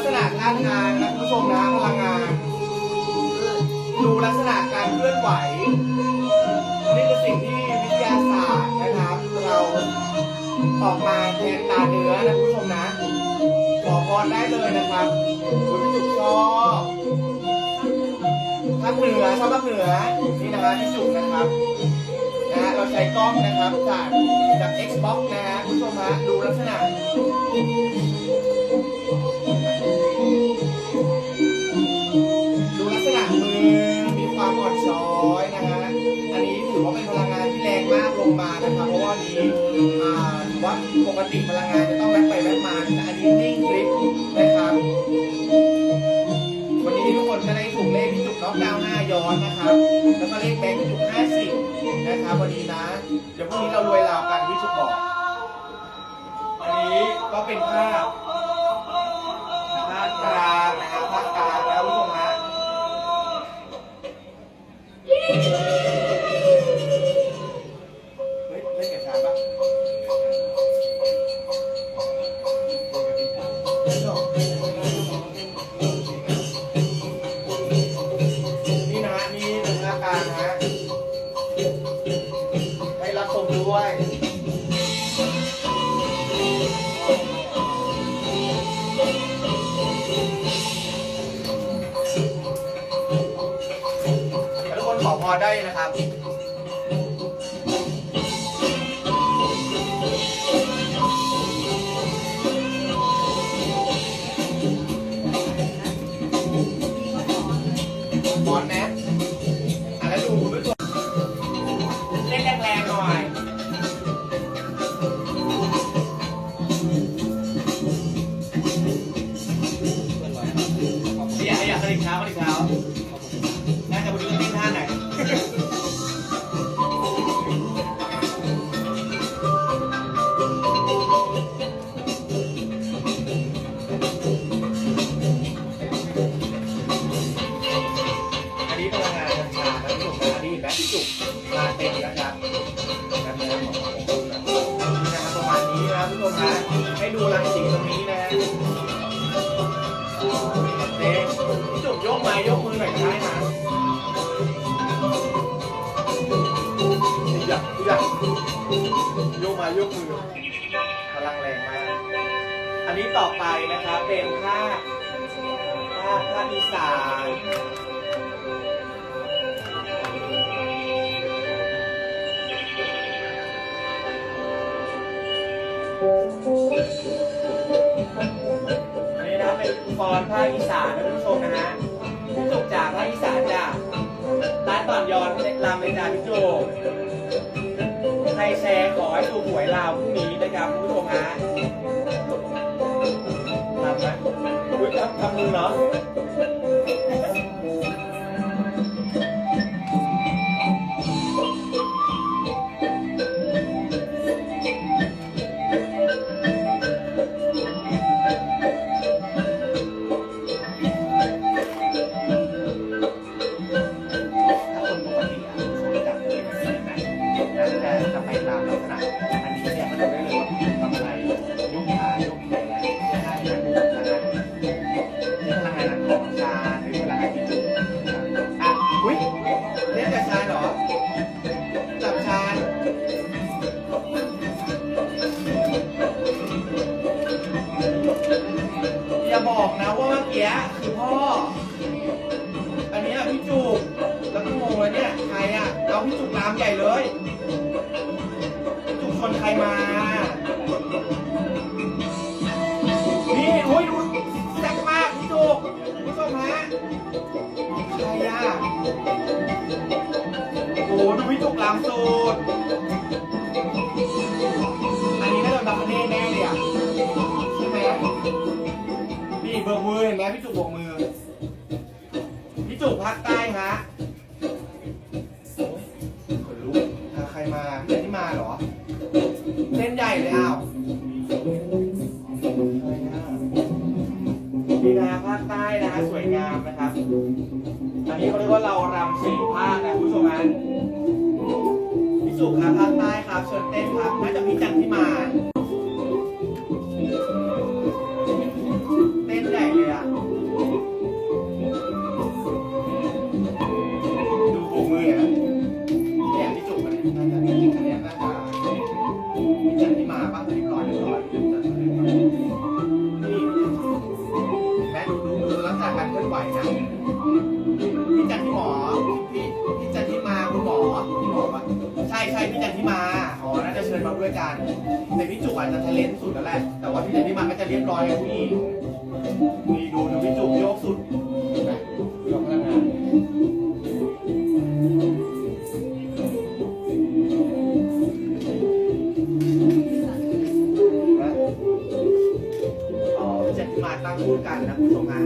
ลักษณะท่าทางนะคุณผู้ชมนะพลังงาน ดูลักษณะการเคลื่อนไหว นี่คือสิ่งที่วิทยาศาสตร์นะครับ เราออกมาแทนตาเนื้อนะคุณผู้ชมนะ ขอพรได้เลยนะครับคุณพี่จุกชอบภาคเหนือชอบภาคเหนือนี่นะครับพี่จุกนะครับนะฮะเราใช้กล้องนะครับจากจาก Xbox นะฮะคุณผู้ชมฮะดูลักษณะ เป็นภาพภาคกลางนะครับภาคกลางแล้วผู้ชมฮะเฮ้ยเล่นกับชาปะ นะครับพรนะอะแล้วดูคุณผู้ชมเล่นแรงๆหน่อยอย นะให้ดูรังสีตรงนี้นะเด็กพี่จุกยกไม้ยกมือหน่อยก็ได้นะอยากอยากยกไม้ยกมือพลังแรงมากอันนี้ต่อไปนะครับเป็นภาคภาคภาคอีสาน อันนี้นะเป็นฟอนภาคอีสานนะท่านผู้ชมนะฮะพี่จุกจากภาคอีสานจ้ะร้านตอนย้อนเลำเลยจ้ะพี่จุกใครแชร์ขอให้ดูหวยลาวพรุ่งนี้นะครับ อ้โหดูพี่จุกรามสูตร อันนี้น่าจะดับเน่แน่เลยอะใช่ไหมนี่เบิกมือเห็นไหมพี่จุกโบกมือ พี่จุกภาคใต้ฮะโอ้ยขนลุกพาใครมาเพื่อนที่มาเหรอ เส้นใหญ่เลยอ้าวใครอะนี่นะภาคใต้นะฮะสวยงามนะครับ อันนี้เขาเรียกว่าเรารำสี่ภาคนะคุณผู้ชมฮะ สุขครับภาคใต้ครับชวนเต้นครับน่าจะพี่จันทิมาเต้นใหญ่เลยอะดูโบกมืออะแนี่ยพี่จุกมันน่าจะมีจริงๆน่าจะพี่จันทิมาบ้างเลย ด้วยกันแต่พี่จุกอาจจะทเลนสุดแล้วแหละ แต่ว่าพี่แต่พี่มาก็จะเรียบร้อยกับผู้หญิงมีดูดูพี่จุกโยกสุดเห็นไหมยกพลังงานนะอ๋อพี่เจ็ดพี่มาตั้งคู่กันนะผู้ชมงาน